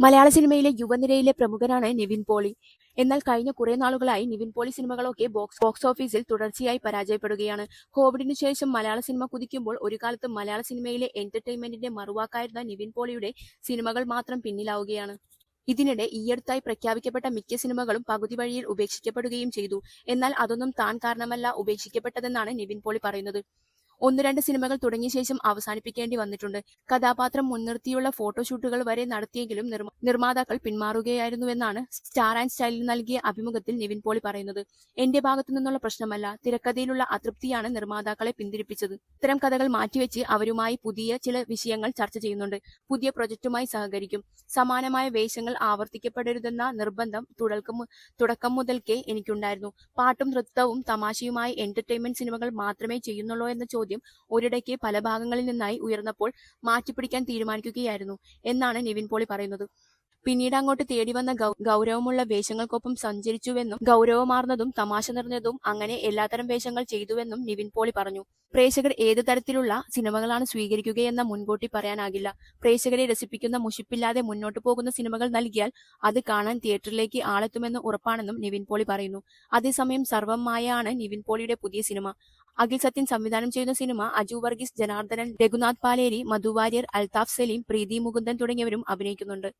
മലയാള സിനിമയിലെ യുവനിരയിലെ പ്രമുഖനാണ് നിവിൻ പോളി. എന്നാൽ കഴിഞ്ഞ കുറെ നാളുകളായി നിവിൻ പോളി സിനിമകളൊക്കെ ബോക്സ് ബോക്സ് ഓഫീസിൽ തുടർച്ചയായി പരാജയപ്പെടുകയാണ്. കോവിഡിനു ശേഷം മലയാള സിനിമ കുതിക്കുമ്പോൾ ഒരു കാലത്ത് മലയാള സിനിമയിലെ എന്റർടൈൻമെന്റിന്റെ മറുവാക്കായിരുന്ന നിവിൻ പോളിയുടെ സിനിമകൾ മാത്രം പിന്നിലാവുകയാണ്. ഇതിനിടെ ഈയടുത്തായി പ്രഖ്യാപിക്കപ്പെട്ട മിക്ക സിനിമകളും പകുതി വഴിയിൽ ഉപേക്ഷിക്കപ്പെടുകയും ചെയ്തു. എന്നാൽ അതൊന്നും താൻ കാരണമല്ല ഉപേക്ഷിക്കപ്പെട്ടതെന്നാണ് നിവിൻ പോളി പറയുന്നത്. ഒന്ന് രണ്ട് സിനിമകൾ തുടങ്ങിയ ശേഷം അവസാനിപ്പിക്കേണ്ടി വന്നിട്ടുണ്ട്. കഥാപാത്രം മുൻനിർത്തിയുള്ള ഫോട്ടോഷൂട്ടുകൾ വരെ നടത്തിയെങ്കിലും നിർമ്മ- നിർമ്മാതാക്കൾ പിന്മാറുകയായിരുന്നുവെന്നാണ് സ്റ്റാർ ആൻഡ് സ്റ്റൈലിൽ നൽകിയ അഭിമുഖത്തിൽ നിവിൻ പോളി പറയുന്നത്. എന്റെ ഭാഗത്തു നിന്നുള്ള പ്രശ്നമല്ല തിരക്കഥയിലുള്ള അതൃപ്തിയാണ് നിർമ്മാതാക്കളെ പിന്തിരിപ്പിച്ചത്. ഇത്തരം കഥകൾ മാറ്റിവെച്ച് അവരുമായി പുതിയ ചില വിഷയങ്ങൾ ചർച്ച ചെയ്യുന്നുണ്ട്. പുതിയ പ്രൊജക്റ്റുമായി സഹകരിക്കും. സമാനമായ വേഷങ്ങൾ ആവർത്തിക്കപ്പെടരുതെന്ന നിർബന്ധം തുടക്കം തുടക്കം മുതൽക്കേ എനിക്കുണ്ടായിരുന്നു. പാട്ടും നൃത്തവും തമാശയുമായി എന്റർടൈൻമെന്റ് സിനിമകൾ മാത്രമേ ചെയ്യുന്നുള്ളൂ എന്ന ചോദ്യം ഒരിടയ്ക്ക് പല ഭാഗങ്ങളിൽ നിന്നായി ഉയർന്നപ്പോൾ മാറ്റിപ്പിടിക്കാൻ തീരുമാനിക്കുകയായിരുന്നു എന്നാണ് നിവിൻ പോളി പറയുന്നത്. പിന്നീട് അങ്ങോട്ട് തേടി വന്ന ഗൗരവമുള്ള വേഷങ്ങൾക്കൊപ്പം സഞ്ചരിച്ചുവെന്നും ഗൗരവമാർന്നതും തമാശ നിറഞ്ഞതും അങ്ങനെ എല്ലാത്തരം വേഷങ്ങൾ ചെയ്തുവെന്നും നിവിൻ പോളി പറഞ്ഞു. പ്രേക്ഷകർ ഏത് തരത്തിലുള്ള സിനിമകളാണ് സ്വീകരിക്കുകയെന്ന മുൻകൂട്ടി പറയാനാകില്ല. പ്രേക്ഷകരെ രസിപ്പിക്കുന്ന മുഷിപ്പില്ലാതെ മുന്നോട്ടു പോകുന്ന സിനിമകൾ നൽകിയാൽ അത് കാണാൻ തിയേറ്ററിലേക്ക് ആളെത്തുമെന്ന് ഉറപ്പാണെന്നും നിവിൻ പോളി പറയുന്നു. അതേസമയം സർവം മായയാണ് നിവിൻ പോളിയുടെ പുതിയ സിനിമ. അഖിൽ സത്യൻ സംവിധാനം ചെയ്യുന്ന സിനിമ അജു വർഗീസ് ജനാർദ്ദനൻ രഘുനാഥ് പാലേരി മധു വാര്യർ അൽതാഫ് സലീം പ്രീതി മുകുന്ദൻ തുടങ്ങിയവരും അഭിനയിക്കുന്നുണ്ട്.